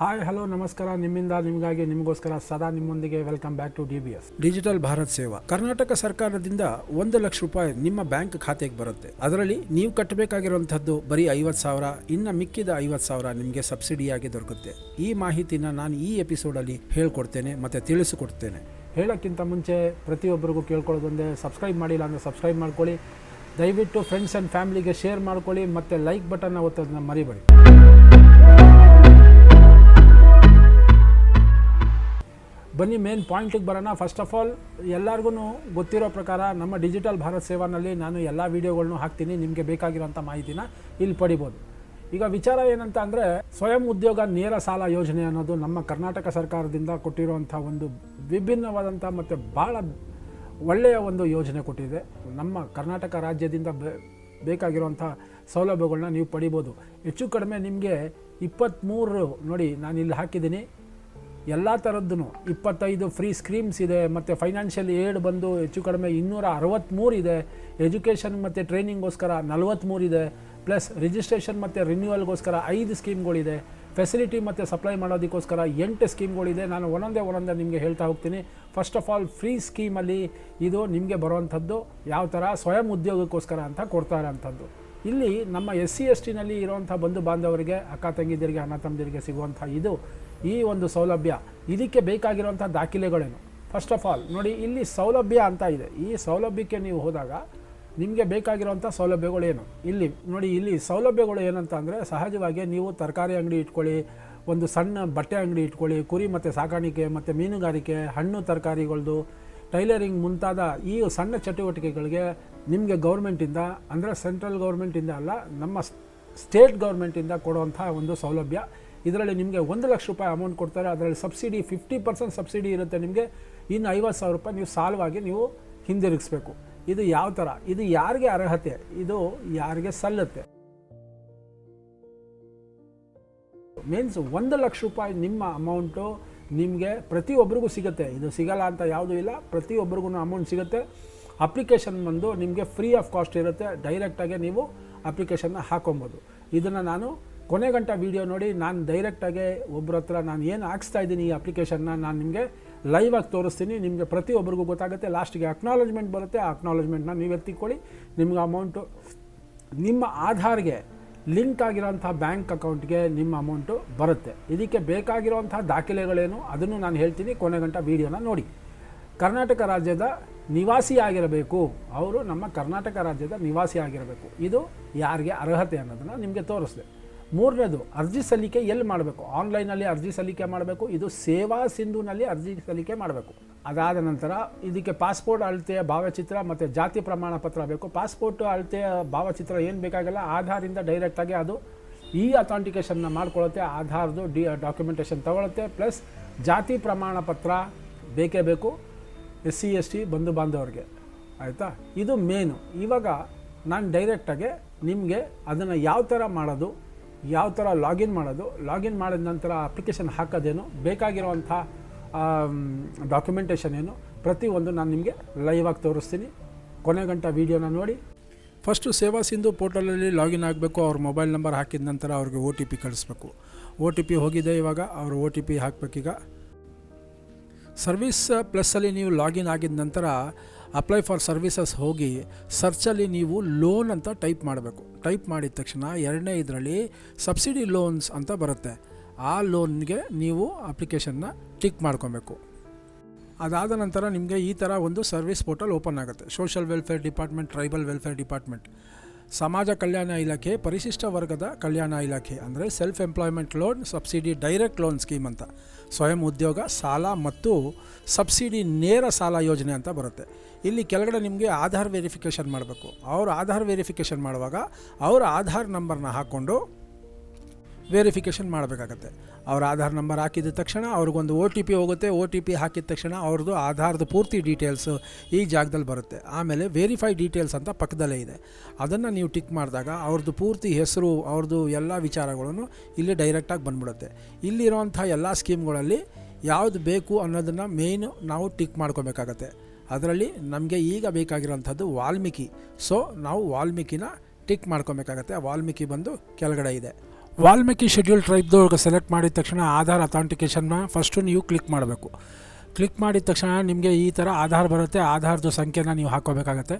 Hi hello ನಮಸ್ಕಾರ. ನಿಮ್ಮಿಂದ ನಿಮಗಾಗಿ ನಿಮಗೋಸ್ಕರ ಸದಾ ನಿಮ್ಮೊಂದಿಗೆ welcome back to D B S digital Bharat Seva Karnataka ಸರ್ಕಾರದಿಂದ ಒಂದು ಲಕ್ಷ ರೂಪಾಯಿ ನಿಮ್ಮ ಬ್ಯಾಂಕ್ ಖಾತೆಗೆ ಬರುತ್ತೆ. ಅದರಲ್ಲಿ ನೀವು ಕಟ್ಟಬೇಕಾಗಿರುವಂಥದ್ದು ಬರೀ ಐವತ್ತು ಸಾವಿರ ಇನ್ನು ಮಿಕ್ಕಿದ ಐವತ್ತು ಸಾವಿರ ನಿಮಗೆ ಸಬ್ಸಿಡಿಯಾಗಿ ದೊರಕುತ್ತೆ. ಈ ಮಾಹಿತಿನ ನಾನು ಈ ಎಪಿಸೋಡಲ್ಲಿ ಹೇಳ್ಕೊಡ್ತೇನೆ ಮತ್ತು ತಿಳಿಸಿಕೊಡ್ತೇನೆ. ಹೇಳೋಕ್ಕಿಂತ ಮುಂಚೆ ಪ್ರತಿಯೊಬ್ಬರಿಗೂ ಕೇಳ್ಕೊಳ್ಳೋದೊಂದೇ ಸಬ್ಸ್ಕ್ರೈಬ್ ಮಾಡಿಲ್ಲ ಅಂದರೆ ಸಬ್ಸ್ಕ್ರೈಬ್ ಮಾಡ್ಕೊಳ್ಳಿ. ದಯವಿಟ್ಟು ಫ್ರೆಂಡ್ಸ್ ಆ್ಯಂಡ್ ಫ್ಯಾಮಿಲಿಗೆ ಶೇರ್ ಮಾಡ್ಕೊಳ್ಳಿ ಮತ್ತು ಲೈಕ್ ಬಟನ್ನ ಒತ್ತೋದನ್ನ ಮರಿಬೇಡಿ. ಬನ್ನಿ ಮೇನ್ ಪಾಯಿಂಟಿಗೆ ಬರೋಣ. ಫಸ್ಟ್ ಆಫ್ ಆಲ್ ಎಲ್ಲರಿಗೂ ಗೊತ್ತಿರೋ ಪ್ರಕಾರ ನಮ್ಮ ಡಿಜಿಟಲ್ ಭಾರತ್ ಸೇವಾನಲ್ಲಿ ನಾನು ಎಲ್ಲ ವೀಡಿಯೋಗಳನ್ನು ಹಾಕ್ತೀನಿ. ನಿಮಗೆ ಬೇಕಾಗಿರೋಂಥ ಮಾಹಿತಿನ ಇಲ್ಲಿ ಪಡಿಬೋದು. ಈಗ ವಿಚಾರ ಏನಂತ ಅಂದರೆ, ಸ್ವಯಂ ಉದ್ಯೋಗ ನೇರ ಸಾಲ ಯೋಜನೆ ಅನ್ನೋದು ನಮ್ಮ ಕರ್ನಾಟಕ ಸರ್ಕಾರದಿಂದ ಕೊಟ್ಟಿರುವಂಥ ಒಂದು ವಿಭಿನ್ನವಾದಂಥ ಮತ್ತು ಭಾಳ ಒಳ್ಳೆಯ ಒಂದು ಯೋಜನೆ ಕೊಟ್ಟಿದೆ. ನಮ್ಮ ಕರ್ನಾಟಕ ರಾಜ್ಯದಿಂದ ಬೇಕಾಗಿರುವಂಥ ಸೌಲಭ್ಯಗಳನ್ನ ನೀವು ಪಡಿಬೋದು. ಹೆಚ್ಚು ಕಡಿಮೆ ನಿಮಗೆ ಇಪ್ಪತ್ತ್ಮೂರು ನೋಡಿ ನಾನು ಇಲ್ಲಿ ಹಾಕಿದ್ದೀನಿ. ಎಲ್ಲ ಥರದ್ದು ಇಪ್ಪತ್ತೈದು ಫ್ರೀ ಸ್ಕೀಮ್ಸ್ ಇದೆ, ಮತ್ತು ಫೈನಾನ್ಷಿಯಲ್ ಏಡ್ ಬಂದು ಹೆಚ್ಚು ಕಡಿಮೆ ಇನ್ನೂರ ಅರವತ್ತ್ಮೂರು ಇದೆ. ಎಜುಕೇಷನ್ ಮತ್ತು ಟ್ರೈನಿಂಗ್ಗೋಸ್ಕರ ನಲವತ್ತ್ಮೂರು ಇದೆ. ಪ್ಲಸ್ ರಿಜಿಸ್ಟ್ರೇಷನ್ ಮತ್ತು ರಿನ್ಯೂವಲ್ಗೋಸ್ಕರ ಐದು ಸ್ಕೀಮ್ಗಳಿದೆ ಫೆಸಿಲಿಟಿ ಮತ್ತು ಸಪ್ಲೈ ಮಾಡೋದಕ್ಕೋಸ್ಕರ ಎಂಟು ಸ್ಕೀಮ್ಗಳಿದೆ ನಾನು ಒಂದೊಂದೇ ಒಂದೊಂದೇ ನಿಮಗೆ ಹೇಳ್ತಾ ಹೋಗ್ತೀನಿ. ಫಸ್ಟ್ ಆಫ್ ಆಲ್ ಫ್ರೀ ಸ್ಕೀಮಲ್ಲಿ ಇದು ನಿಮಗೆ ಬರುವಂಥದ್ದು ಯಾವ ಥರ? ಸ್ವಯಂ ಉದ್ಯೋಗಕ್ಕೋಸ್ಕರ ಅಂತ ಕೊಡ್ತಾ ಇರೋಂಥದ್ದು. ಇಲ್ಲಿ ನಮ್ಮ ಎಸ್ ಸಿ ಎಸ್ ಟಿನಲ್ಲಿ ಇರುವಂಥ ಬಂಧು ಬಾಂಧವರಿಗೆ ಅಕ್ಕ ತಂಗಿದಿರಿಗೆ ಅಣ್ಣ ತಮ್ಮದಿರಿಗೆ ಸಿಗುವಂಥ ಇದು ಈ ಒಂದು ಸೌಲಭ್ಯ ಇದಕ್ಕೆ ಬೇಕಾಗಿರುವಂಥ ದಾಖಲೆಗಳೇನು? ಫಸ್ಟ್ ಆಫ್ ಆಲ್ ನೋಡಿ, ಇಲ್ಲಿ ಸೌಲಭ್ಯ ಅಂತ ಇದೆ. ಈ ಸೌಲಭ್ಯಕ್ಕೆ ನೀವು ಹೋದಾಗ ನಿಮಗೆ ಬೇಕಾಗಿರುವಂಥ ಸೌಲಭ್ಯಗಳೇನು? ಇಲ್ಲಿ, ನೋಡಿ, ಇಲ್ಲಿ ಸೌಲಭ್ಯಗಳು ಏನಂತ ಅಂದರೆ ಸಹಜವಾಗಿ ನೀವು ತರಕಾರಿ ಅಂಗಡಿ ಇಟ್ಕೊಳ್ಳಿ, ಒಂದು ಸಣ್ಣ ಬಟ್ಟೆ ಅಂಗಡಿ ಇಟ್ಕೊಳ್ಳಿ, ಕುರಿ ಮತ್ತು ಸಾಕಾಣಿಕೆ ಮತ್ತು ಮೀನುಗಾರಿಕೆ, ಹಣ್ಣು ತರಕಾರಿಗಳದ್ದು ಟೈಲರಿಂಗ್ ಮುಂತಾದ ಈ ಸಣ್ಣ ಚಟುವಟಿಕೆಗಳಿಗೆ ನಿಮಗೆ ಗೌರ್ಮೆಂಟಿಂದ, ಅಂದರೆ ಸೆಂಟ್ರಲ್ ಗೌರ್ಮೆಂಟಿಂದ ಅಲ್ಲ, ನಮ್ಮ ಸ್ಟೇಟ್ ಗೌರ್ಮೆಂಟಿಂದ ಕೊಡುವಂಥ ಒಂದು ಸೌಲಭ್ಯ. ಇದರಲ್ಲಿ ನಿಮಗೆ ಒಂದು ಲಕ್ಷ ರೂಪಾಯಿ ಅಮೌಂಟ್ ಕೊಡ್ತಾರೆ, ಅದರಲ್ಲಿ ಸಬ್ಸಿಡಿ ಫಿಫ್ಟಿ ಪರ್ಸೆಂಟ್ ಸಬ್ಸಿಡಿ ಇರುತ್ತೆ ನಿಮಗೆ. ಇನ್ನು ಐವತ್ತು ಸಾವಿರ ರೂಪಾಯಿ ನೀವು ಸಾಲವಾಗಿ ನೀವು ಹಿಂದಿರುಗಿಸ್ಬೇಕು. ಇದು ಯಾವ ಥರ ಇದು ಯಾರಿಗೆ ಅರ್ಹತೆ? ಇದು ಯಾರಿಗೆ ಸಲ್ಲುತ್ತೆ? ಮೀನ್ಸ್ ಒಂದು ಲಕ್ಷ ರೂಪಾಯಿ ನಿಮ್ಮ ಅಮೌಂಟು ನಿಮಗೆ ಪ್ರತಿಯೊಬ್ಬರಿಗೂ ಸಿಗುತ್ತೆ. ಇದು ಸಿಗಲ್ಲ ಅಂತ ಯಾವುದೂ ಇಲ್ಲ. ಪ್ರತಿಯೊಬ್ಬರಿಗೂ ಅಮೌಂಟ್ ಸಿಗುತ್ತೆ. ಅಪ್ಲಿಕೇಶನ್ ಬಂದು ನಿಮಗೆ ಫ್ರೀ ಆಫ್ ಕಾಸ್ಟ್ ಇರುತ್ತೆ. ಡೈರೆಕ್ಟಾಗಿ ನೀವು ಅಪ್ಲಿಕೇಶನ್ನ ಹಾಕೊಬೋದು. ಇದನ್ನು ನಾನು ಕೊನೆ ಗಂಟ ವೀಡಿಯೋ ನೋಡಿ ನಾನು ಡೈರೆಕ್ಟಾಗಿ ಒಬ್ಬರ ಹತ್ರ ನಾನು ಏನು ಹಾಕ್ಸ್ತಾ ಇದ್ದೀನಿ ಈ ಅಪ್ಲಿಕೇಶನ್ನ ನಾನು ನಿಮಗೆ ಲೈವಾಗಿ ತೋರಿಸ್ತೀನಿ. ನಿಮಗೆ ಪ್ರತಿಯೊಬ್ಬರಿಗೂ ಗೊತ್ತಾಗುತ್ತೆ. ಲಾಸ್ಟಿಗೆ ಅಕ್ನಾಲಜ್ಮೆಂಟ್ ಬರುತ್ತೆ. ಆ ಅಕ್ನಾಲಜ್ಮೆಂಟ್ನ ನೀವು ಎತ್ತಿಕೊಳ್ಳಿ. ನಿಮ್ಗೆ ಅಮೌಂಟು ನಿಮ್ಮ ಆಧಾರ್ಗೆ ಲಿಂಕ್ ಆಗಿರೋಂಥ ಬ್ಯಾಂಕ್ ಅಕೌಂಟ್ಗೆ ನಿಮ್ಮ ಅಮೌಂಟು ಬರುತ್ತೆ. ಇದಕ್ಕೆ ಬೇಕಾಗಿರುವಂಥ ದಾಖಲೆಗಳೇನು, ಅದನ್ನು ನಾನು ಹೇಳ್ತೀನಿ ಕೊನೆ ಗಂಟ ವೀಡಿಯೋನ ನೋಡಿ. ಕರ್ನಾಟಕ ರಾಜ್ಯದ ನಿವಾಸಿ ಆಗಿರಬೇಕು. ಅವರು ನಮ್ಮ ಕರ್ನಾಟಕ ರಾಜ್ಯದ ನಿವಾಸಿ ಆಗಿರಬೇಕು. ಇದು ಯಾರಿಗೆ ಅರ್ಹತೆ ಅನ್ನೋದನ್ನು ನಿಮಗೆ ತೋರಿಸಿದೆ. ಮೂರನೇದು, ಅರ್ಜಿ ಸಲ್ಲಿಕೆ ಎಲ್ಲಿ ಮಾಡಬೇಕು? ಆನ್ಲೈನಲ್ಲಿ ಅರ್ಜಿ ಸಲ್ಲಿಕೆ ಮಾಡಬೇಕು, ಇದು ಸೇವಾ ಸಿಂಧುನಲ್ಲಿ ಅರ್ಜಿ ಸಲ್ಲಿಕೆ ಮಾಡಬೇಕು. ಅದಾದ ನಂತರ ಇದಕ್ಕೆ ಪಾಸ್ಪೋರ್ಟ್ ಅಳತೆಯ ಭಾವಚಿತ್ರ ಮತ್ತು ಜಾತಿ ಪ್ರಮಾಣ ಪತ್ರ ಬೇಕು. ಪಾಸ್ಪೋರ್ಟ್ ಅಳತೆಯ ಭಾವಚಿತ್ರ ಏನು ಬೇಕಾಗಿಲ್ಲ, ಆಧಾರಿಂದ ಡೈರೆಕ್ಟಾಗಿ ಅದು ಈ ಅಥಾಂಟಿಕೇಷನ್ನ ಮಾಡ್ಕೊಳ್ಳುತ್ತೆ ಆಧಾರ್ದು ಡಿ ಡಾಕ್ಯುಮೆಂಟೇಷನ್ ತಗೊಳುತ್ತೆ ಪ್ಲಸ್ ಜಾತಿ ಪ್ರಮಾಣ ಪತ್ರ ಬೇಕೇ ಬೇಕು, ಎಸ್ ಸಿ, ಎಸ್ ಟಿ, ಬಂಧು ಬಾಂಧವರಿಗೆ. ಆಯಿತಾ? ಇದು ಮೇನು ಇವಾಗ ನಾನು ಡೈರೆಕ್ಟಾಗಿ ನಿಮಗೆ ಅದನ್ನು ಯಾವ ಥರ ಮಾಡೋದು ಯಾವ ಥರ ಲಾಗಿನ್ ಮಾಡೋದು, ಲಾಗಿನ್ ಮಾಡಿದ ನಂತರ ಅಪ್ಲಿಕೇಶನ್ ಹಾಕೋದೇನು, ಬೇಕಾಗಿರುವಂಥ ಡಾಕ್ಯುಮೆಂಟೇಷನ್ ಏನು, ಪ್ರತಿಯೊಂದು ನಾನು ನಿಮಗೆ ಲೈವ್ ಆಗಿ ತೋರಿಸ್ತೀನಿ. ಕೊನೆ ಗಂಟ ವೀಡಿಯೋನ ನೋಡಿ. ಫಸ್ಟು ಸೇವಾ ಸಿಂಧು ಪೋರ್ಟಲಲ್ಲಿ ಲಾಗಿನ್ ಆಗಬೇಕು, ಅವ್ರ ಮೊಬೈಲ್ ನಂಬರ್ ಹಾಕಿದ ನಂತರ ಅವ್ರಿಗೆ ಒ ಟಿ ಪಿ ಕಳಿಸ್ಬೇಕು. ಒ ಟಿ ಪಿ ಹೋಗಿದೆ ಇವಾಗ, ಅವರು ಒ ಟಿ ಪಿ ಹಾಕಬೇಕೀಗ. ಸರ್ವಿಸ್ ಪ್ಲಸ್ಸಲ್ಲಿ ನೀವು ಲಾಗಿನ್ ಆಗಿದ ನಂತರ ಅಪ್ಲೈ ಫಾರ್ ಸರ್ವಿಸಸ್ ಹೋಗಿ ಸರ್ಚಲ್ಲಿ ನೀವು ಲೋನ್ ಅಂತ ಟೈಪ್ ಮಾಡಬೇಕು. ಟೈಪ್ ಮಾಡಿದ ತಕ್ಷಣ ಎರಡನೇ ಇದರಲ್ಲಿ ಸಬ್ಸಿಡಿ ಲೋನ್ಸ್ ಅಂತ ಬರುತ್ತೆ. ಆ ಲೋನ್ಗೆ ನೀವು ಅಪ್ಲಿಕೇಶನ್ನ ಟಿಕ್ ಮಾಡ್ಕೊಬೇಕು. ಅದಾದ ನಂತರ ನಿಮಗೆ ಈ ಥರ ಒಂದು ಸರ್ವಿಸ್ ಪೋರ್ಟಲ್ ಓಪನ್ ಆಗುತ್ತೆ. Social welfare department tribal welfare department ಸಮಾಜ ಕಲ್ಯಾಣ ಇಲಾಖೆ, ಪರಿಶಿಷ್ಟ ವರ್ಗದ ಕಲ್ಯಾಣ ಇಲಾಖೆ ಅಂದರೆ self employment loan subsidy direct loan scheme ಅಂತ. ಸ್ವಯಂ ಉದ್ಯೋಗ, ಸಾಲ ಮತ್ತು ಸಬ್ಸಿಡಿ ನೇರ ಸಾಲ ಯೋಜನೆ ಅಂತ ಬರುತ್ತೆ. ಇಲ್ಲಿ ಕೆಳಗಡೆ ನಿಮಗೆ ಆಧಾರ್ ವೆರಿಫಿಕೇಷನ್ ಮಾಡಬೇಕು. ಅವ್ರ ಆಧಾರ್ ವೆರಿಫಿಕೇಷನ್ ಮಾಡುವಾಗ ಅವರ ಆಧಾರ್ ನಂಬರ್ನ ಹಾಕ್ಕೊಂಡು ವೆರಿಫಿಕೇಷನ್ ಮಾಡಬೇಕಾಗತ್ತೆ. ಅವ್ರ ಆಧಾರ್ ನಂಬರ್ ಹಾಕಿದ ತಕ್ಷಣ ಅವ್ರಿಗೊಂದು ಒ ಟಿ ಪಿ ಹೋಗುತ್ತೆ, ಒ ಟಿ ಪಿ ಹಾಕಿದ ತಕ್ಷಣ ಅವ್ರದ್ದು ಆಧಾರದ ಪೂರ್ತಿ ಡೀಟೇಲ್ಸು ಈ ಜಾಗದಲ್ಲಿ ಬರುತ್ತೆ. ಆಮೇಲೆ ವೆರಿಫೈ ಡೀಟೇಲ್ಸ್ ಅಂತ ಪಕ್ಕದಲ್ಲೇ ಇದೆ. ಅದನ್ನು ನೀವು ಟಿಕ್ ಮಾಡಿದಾಗ ಅವ್ರದ್ದು ಪೂರ್ತಿ ಹೆಸರು, ಅವ್ರದ್ದು ಎಲ್ಲ ವಿಚಾರಗಳನ್ನು ಇಲ್ಲಿ ಡೈರೆಕ್ಟಾಗಿ ಬಂದ್ಬಿಡುತ್ತೆ. ಇಲ್ಲಿರುವಂಥ ಎಲ್ಲ ಸ್ಕೀಮ್ಗಳಲ್ಲಿ ಯಾವುದು ಬೇಕು ಅನ್ನೋದನ್ನು ಮೇಯ್ನು ನಾವು ಟಿಕ್ ಮಾಡ್ಕೋಬೇಕಾಗತ್ತೆ. ಅದರಲ್ಲಿ ನಮಗೆ ಈಗ ಬೇಕಾಗಿರೋಂಥದ್ದು ವಾಲ್ಮೀಕಿ. ಸೊ ನಾವು ವಾಲ್ಮೀಕಿನ ಟಿಕ್ ಮಾಡ್ಕೊಬೇಕಾಗತ್ತೆ. ವಾಲ್ಮೀಕಿ ಬಂದು ಕೆಳಗಡೆ ಇದೆ. ವಾಲ್ಮೀಕಿ ಶೆಡ್ಯೂಲ್ ಟ್ರೈಬ್ದವ್ರಿಗೆ ಸೆಲೆಕ್ಟ್ ಮಾಡಿದ ತಕ್ಷಣ ಆಧಾರ್ ಅಥಾಂಟಿಕೇಷನ್ನ ಫಸ್ಟು ನೀವು ಕ್ಲಿಕ್ ಮಾಡಬೇಕು. ಕ್ಲಿಕ್ ಮಾಡಿದ ತಕ್ಷಣ ನಿಮಗೆ ಈ ಥರ ಆಧಾರ್ ಬರುತ್ತೆ. ಆಧಾರ್ದು ಸಂಖ್ಯೆನ ನೀವು ಹಾಕೋಬೇಕಾಗತ್ತೆ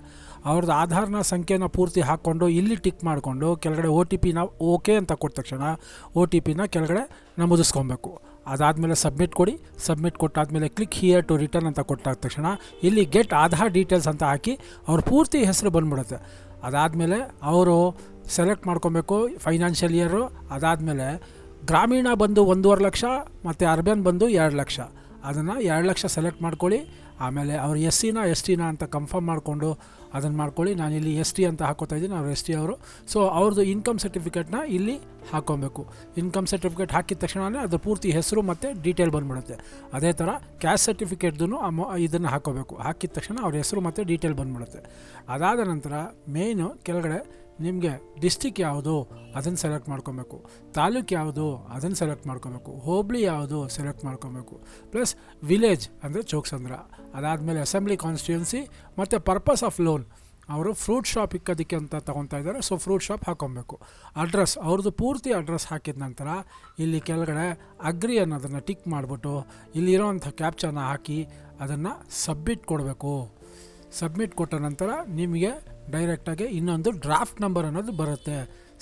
ಅವ್ರದ್ದು ಆಧಾರ್ನ ಸಂಖ್ಯೆನ ಪೂರ್ತಿ ಹಾಕ್ಕೊಂಡು ಇಲ್ಲಿ ಟಿಕ್ ಮಾಡಿಕೊಂಡು ಕೆಳಗಡೆ ಒ ಟಿ ಪಿನ ಓಕೆ ಅಂತ ಕೊಟ್ಟ ತಕ್ಷಣ ಒ ಟಿ ಪಿನ ಕೆಳಗಡೆ ನಮೂದಿಸ್ಕೊಬೇಕು ಅದಾದಮೇಲೆ ಸಬ್ಮಿಟ್ ಕೊಡಿ. ಸಬ್ಮಿಟ್ ಕೊಟ್ಟಾದಮೇಲೆ ಕ್ಲಿಕ್ ಹಿಯರ್ ಟು ರಿಟರ್ನ್ ಅಂತ ಕೊಟ್ಟಾದ ತಕ್ಷಣ ಇಲ್ಲಿ ಗೆಟ್ ಆಧಾರ್ ಡೀಟೇಲ್ಸ್ ಅಂತ ಹಾಕಿ ಅವ್ರ ಪೂರ್ತಿ ಹೆಸರು ಬಂದ್ಬಿಡುತ್ತೆ. ಅದಾದಮೇಲೆ ಅವರು ಸೆಲೆಕ್ಟ್ ಮಾಡ್ಕೊಬೇಕು ಫೈನಾನ್ಷಿಯಲ್ ಇಯರು, ಅದಾದಮೇಲೆ ಗ್ರಾಮೀಣ ಬಂದು ಒಂದೂವರೆ ಲಕ್ಷ ಮತ್ತು ಅರ್ಬನ್ ಬಂದು ಎರಡು ಲಕ್ಷ. ಅದನ್ನು ಎರಡು ಲಕ್ಷ ಸೆಲೆಕ್ಟ್ ಮಾಡ್ಕೊಳ್ಳಿ, ಆಮೇಲೆ ಅವ್ರು ಎಸ್ ಸಿನ ಎಸ್ ಟಿನ ಅಂತ ಕನ್ಫರ್ಮ್ ಮಾಡಿಕೊಂಡು ಅದನ್ನು ಮಾಡ್ಕೊಳ್ಳಿ. ನಾನು ಇಲ್ಲಿ ಎಸ್ ಟಿ ಅಂತ ಹಾಕೋತಾ ಇದ್ದೀನಿ, ಅವ್ರು ಎಸ್ ಟಿ ಅವರು. ಸೊ ಅವ್ರದ್ದು ಇನ್ಕಮ್ ಸರ್ಟಿಫಿಕೇಟ್ನ ಇಲ್ಲಿ ಹಾಕ್ಕೊಬೇಕು ಇನ್ಕಮ್ ಸರ್ಟಿಫಿಕೇಟ್ ಹಾಕಿದ ತಕ್ಷಣವೇ ಅದು ಪೂರ್ತಿ ಹೆಸರು ಮತ್ತು ಡೀಟೇಲ್ ಬಂದ್ಬಿಡುತ್ತೆ. ಅದೇ ಥರ ಕ್ಯಾಸ್ಟ್ ಸರ್ಟಿಫಿಕೇಟ್ದೂ ಅಮೌ, ಇದನ್ನು ಹಾಕೋಬೇಕು. ಹಾಕಿದ ತಕ್ಷಣ ಅವ್ರ ಹೆಸರು ಮತ್ತು ಡೀಟೇಲ್ ಬಂದ್ಬಿಡುತ್ತೆ. ಅದಾದ ನಂತರ ಮೇಯ್ನು ಕೆಳಗಡೆ ನಿಮಗೆ ಡಿಸ್ಟಿಕ್ ಯಾವುದು, ಅದನ್ನು ಸೆಲೆಕ್ಟ್ ಮಾಡ್ಕೊಬೇಕು. ತಾಲೂಕು ಯಾವುದು, ಅದನ್ನು ಸೆಲೆಕ್ಟ್ ಮಾಡ್ಕೊಬೇಕು. ಹೋಬಳಿ ಯಾವುದು ಸೆಲೆಕ್ಟ್ ಮಾಡ್ಕೊಬೇಕು. ಪ್ಲಸ್ ವಿಲೇಜ್ ಅಂದರೆ ಚೌಕ್ಸಂದ್ರ. ಅದಾದಮೇಲೆ ಅಸೆಂಬ್ಲಿ ಕಾನ್ಸ್ಟಿಟ್ಯೂನ್ಸಿ ಮತ್ತು ಪರ್ಪಸ್ ಆಫ್ ಲೋನ್ ಅವರು ಫ್ರೂಟ್ ಶಾಪ್ ಇಕ್ಕೋದಕ್ಕೆ ಅಂತ ತೊಗೊತಾ ಇದ್ದಾರೆ ಸೊ ಫ್ರೂಟ್ ಶಾಪ್ ಹಾಕೊಬೇಕು. ಅಡ್ರೆಸ್ ಅವ್ರದ್ದು ಪೂರ್ತಿ ಅಡ್ರೆಸ್ ಹಾಕಿದ ನಂತರ ಇಲ್ಲಿ ಕೆಳಗಡೆ ಅಗ್ರಿ ಅನ್ನೋದನ್ನು ಟಿಕ್ ಮಾಡಿಬಿಟ್ಟು ಇಲ್ಲಿರೋವಂಥ ಕ್ಯಾಪ್ಚರ್ನ ಹಾಕಿ ಅದನ್ನು ಸಬ್ಮಿಟ್ ಕೊಡಬೇಕು. ಸಬ್ಮಿಟ್ ಕೊಟ್ಟ ನಂತರ ನಿಮಗೆ ಡೈರೆಕ್ಟಾಗಿ ಇನ್ನೊಂದು ಡ್ರಾಫ್ಟ್ ನಂಬರ್ ಅನ್ನೋದು ಬರುತ್ತೆ.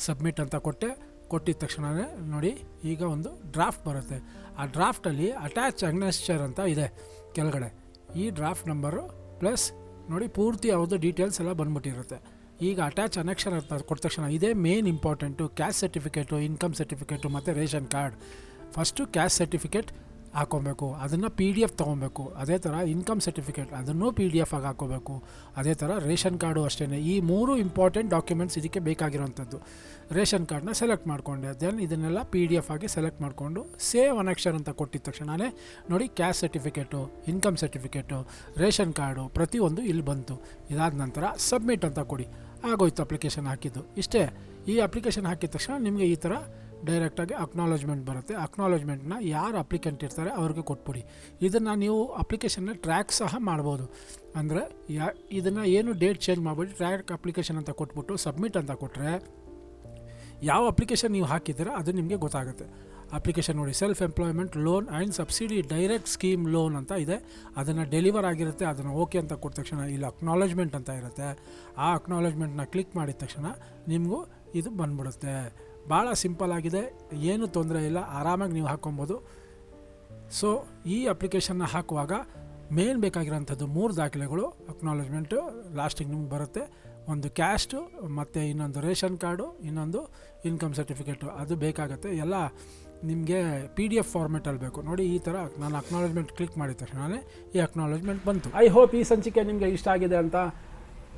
ಸಬ್ಮಿಟ್ ಅಂತ ಕೊಟ್ಟೆ, ಕೊಟ್ಟಿದ ತಕ್ಷಣವೇ ನೋಡಿ, ಈಗ ಒಂದು ಡ್ರಾಫ್ಟ್ ಬರುತ್ತೆ. ಆ ಡ್ರಾಫ್ಟಲ್ಲಿ ಅಟ್ಯಾಚ್ ಅಗ್ನೆಸ್ಚರ್ ಅಂತ ಇದೆ ಕೆಳಗಡೆ. ಈ ಡ್ರಾಫ್ಟ್ ನಂಬರು ಪ್ಲಸ್ ನೋಡಿ ಪೂರ್ತಿ ಅವ್ರದ್ದು ಡೀಟೇಲ್ಸ್ ಎಲ್ಲ ಬಂದ್ಬಿಟ್ಟಿರುತ್ತೆ. ಈಗ ಅಟ್ಯಾಚ್ ಅನೆಕ್ಷನ್ ಅಂತ ಕೊಟ್ಟ ತಕ್ಷಣ ಇದೇ main important caste certificate income certificate ಮತ್ತು ration card. First caste certificate ಹಾಕ್ಕೊಬೇಕು ಅದನ್ನು ಪಿ ಡಿ ಎಫ್ ತೊಗೊಬೇಕು, ಅದೇ ಥರ ಇನ್ಕಮ್ ಸರ್ಟಿಫಿಕೇಟ್ ಅದನ್ನು ಪಿ ಡಿ ಎಫ್ ಆಗಿ ಹಾಕ್ಕೋಬೇಕು ಅದೇ ಥರ ರೇಷನ್ ಕಾರ್ಡು ಅಷ್ಟೇ ಈ ಮೂರು ಇಂಪಾರ್ಟೆಂಟ್ ಡಾಕ್ಯುಮೆಂಟ್ಸ್ ಇದಕ್ಕೆ ಬೇಕಾಗಿರುವಂಥದ್ದು. ರೇಷನ್ ಕಾರ್ಡ್ನ ಸೆಲೆಕ್ಟ್ ಮಾಡಿಕೊಂಡೆ ದೆನ್ ಇದನ್ನೆಲ್ಲ ಪಿ ಡಿ ಎಫ್ ಆಗಿ ಸೆಲೆಕ್ಟ್ ಮಾಡಿಕೊಂಡು ಸೇವ್ ಅನಕ್ಷರ್ ಅಂತ ಕೊಟ್ಟಿದ ತಕ್ಷಣವೇ ನೋಡಿ caste certificate income certificate ration card ಪ್ರತಿಯೊಂದು ಇಲ್ಲಿ ಬಂತು. ಇದಾದ ನಂತರ ಸಬ್ಮಿಟ್ ಅಂತ ಕೊಡಿ. ಆಗೋಯ್ತು ಅಪ್ಲಿಕೇಶನ್ ಹಾಕಿದ್ದು. ಇಷ್ಟೇ, ಈ ಅಪ್ಲಿಕೇಶನ್ ಹಾಕಿದ ತಕ್ಷಣ ನಿಮಗೆ ಈ ಥರ ಡೈರೆಕ್ಟಾಗಿ ಅಕ್ನಾಲಜ್ಮೆಂಟ್ ಬರುತ್ತೆ. ಅಕ್ನಾಲಜ್ಮೆಂಟ್ನ ಯಾರು ಅಪ್ಲಿಕೆಂಟ್ ಇರ್ತಾರೆ ಅವ್ರಿಗೆ ಕೊಟ್ಬಿಡಿ. ಇದನ್ನು ನೀವು ಅಪ್ಲಿಕೇಶನ್ನ ಟ್ರ್ಯಾಕ್ ಸಹ ಮಾಡ್ಬೋದು. ಅಂದರೆ ಯಾ, ಇದನ್ನು ಏನು ಡೇಟ್ ಚೇಂಜ್ ಮಾಡಿಬಿಟ್ಟು ಟ್ರ್ಯಾಕ್ ಅಪ್ಲಿಕೇಶನ್ ಅಂತ ಕೊಟ್ಬಿಟ್ಟು ಸಬ್ಮಿಟ್ ಅಂತ ಕೊಟ್ಟರೆ ಯಾವ ಅಪ್ಲಿಕೇಶನ್ ನೀವು ಹಾಕಿದ್ದೀರ ಅದು ನಿಮಗೆ ಗೊತ್ತಾಗುತ್ತೆ. ಅಪ್ಲಿಕೇಶನ್ ನೋಡಿ self employment loan and subsidy direct scheme loan ಅಂತ ಇದೆ. ಅದನ್ನು ಡೆಲಿವರ್ ಆಗಿರುತ್ತೆ, ಅದನ್ನು ಓಕೆ ಅಂತ ಕೊಟ್ಟ ತಕ್ಷಣ, ಇಲ್ಲಿ ಅಕ್ನಾಲಜ್ಮೆಂಟ್ ಅಂತ ಇರುತ್ತೆ. ಆ ಅಕ್ನಾಲಜ್ಮೆಂಟ್ನ ಕ್ಲಿಕ್ ಮಾಡಿದ ತಕ್ಷಣ ನಿಮಗೂ ಇದು ಬಂದ್ಬಿಡುತ್ತೆ. ಭಾಳ ಸಿಂಪಲ್ ಆಗಿದೆ. ಏನು ತೊಂದರೆ ಇಲ್ಲ. ಆರಾಮಾಗಿ ನೀವು ಹಾಕ್ಕೊಬೋದು ಸೊ ಈ ಅಪ್ಲಿಕೇಶನ್ನ ಹಾಕುವಾಗ ಮೇನ್ ಬೇಕಾಗಿರೋಂಥದ್ದು ಮೂರು ದಾಖಲೆಗಳು ಅಕ್ನಾಲಜ್ಮೆಂಟು ಲಾಸ್ಟಿಗೆ ನಿಮ್ಗೆ ಬರುತ್ತೆ. ಒಂದು ಕ್ಯಾಸ್ಟು ಮತ್ತು ಇನ್ನೊಂದು ರೇಷನ್ ಕಾರ್ಡು, ಇನ್ನೊಂದು ಇನ್ಕಮ್ ಸರ್ಟಿಫಿಕೇಟು ಅದು ಬೇಕಾಗುತ್ತೆ. ಎಲ್ಲ ನಿಮಗೆ ಪಿ ಡಿ ಎಫ್ ಫಾರ್ಮೆಟಲ್ಲಿ ಬೇಕು. ನೋಡಿ, ಈ ಥರ ನಾನು ಅಕ್ನಾಲಜ್ಮೆಂಟ್ ಕ್ಲಿಕ್ ಮಾಡಿದ ತಕ್ಷಣವೇ ಈ ಅಕ್ನಾಲಜ್ಮೆಂಟ್ ಬಂತು. ಐ ಹೋಪ್ ಈ ಸಂಚಿಕೆ ನಿಮಗೆ ಇಷ್ಟ ಆಗಿದೆ ಅಂತ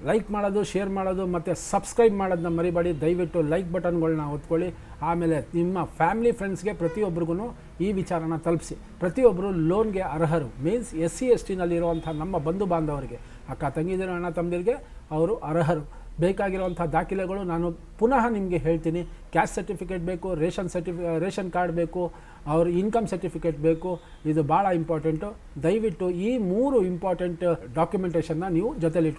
ಲೈಕ್ ಮಾಡೋದು ಶೇರ್ ಮಾಡೋದು, ಮತ್ತು ಸಬ್ಸ್ಕ್ರೈಬ್ ಮಾಡೋದನ್ನ ಮರಿಬೇಡಿ. ದಯವಿಟ್ಟು ಲೈಕ್ ಬಟನ್ಗಳನ್ನ ಒತ್ಕೊಳ್ಳಿ. ಆಮೇಲೆ ನಿಮ್ಮ ಫ್ಯಾಮಿಲಿ ಫ್ರೆಂಡ್ಸ್ಗೆ ಪ್ರತಿಯೊಬ್ಬರಿಗೂ ಈ ವಿಚಾರನ ತಲುಪಿಸಿ. ಪ್ರತಿಯೊಬ್ಬರು ಲೋನ್ಗೆ ಅರ್ಹರು. ಮೀನ್ಸ್ ಎಸ್ ಸಿ ಎಸ್ ಟಿನಲ್ಲಿರುವಂಥ ನಮ್ಮ ಬಂಧು ಬಾಂಧವರಿಗೆ, ಅಕ್ಕ ತಂಗಿದಿರೋ, ಅಣ್ಣ ತಮ್ಮದಿರಿಗೆ ಅವರು ಅರ್ಹರು. ಬೇಕಾಗಿರುವಂಥ ದಾಖಲೆಗಳು ನಾನು ಪುನಃ ನಿಮಗೆ ಹೇಳ್ತೀನಿ. ಕ್ಯಾಶ್ ಸರ್ಟಿಫಿಕೇಟ್ ಬೇಕು ರೇಷನ್ ಸರ್ಟಿಫಿ ರೇಷನ್ ಕಾರ್ಡ್ ಬೇಕು, ಅವ್ರ ಇನ್ಕಮ್ ಸರ್ಟಿಫಿಕೇಟ್ ಬೇಕು. ಇದು ಭಾಳ ಇಂಪಾರ್ಟೆಂಟು ದಯವಿಟ್ಟು ಈ ಮೂರು ಇಂಪಾರ್ಟೆಂಟ್ ಡಾಕ್ಯುಮೆಂಟೇಷನ್ನ ನೀವು ಜೊತೆಲಿ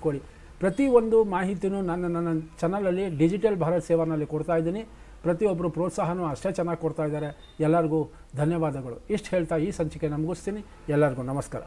ಇಟ್ಕೊಳ್ಳಿ ಒಂದು ಮಾಹಿತಿನೂ ನನ್ನ ನನ್ನ ಚಾನಲಲ್ಲಿ ಡಿಜಿಟಲ್ ಭಾರತ್ ಸೇವಾನಲ್ಲಿ ಕೊಡ್ತಾ ಇದ್ದೀನಿ. ಪ್ರತಿಯೊಬ್ಬರು ಪ್ರೋತ್ಸಾಹನೂ ಅಷ್ಟೇ ಚೆನ್ನಾಗಿ ಕೊಡ್ತಾ ಇದ್ದಾರೆ. ಎಲ್ಲರಿಗೂ ಧನ್ಯವಾದಗಳು. ಇಷ್ಟು ಹೇಳ್ತಾ ಈ ಸಂಚಿಕೆ ನಮಗಿಸ್ತೀನಿ ಎಲ್ಲರಿಗೂ ನಮಸ್ಕಾರ.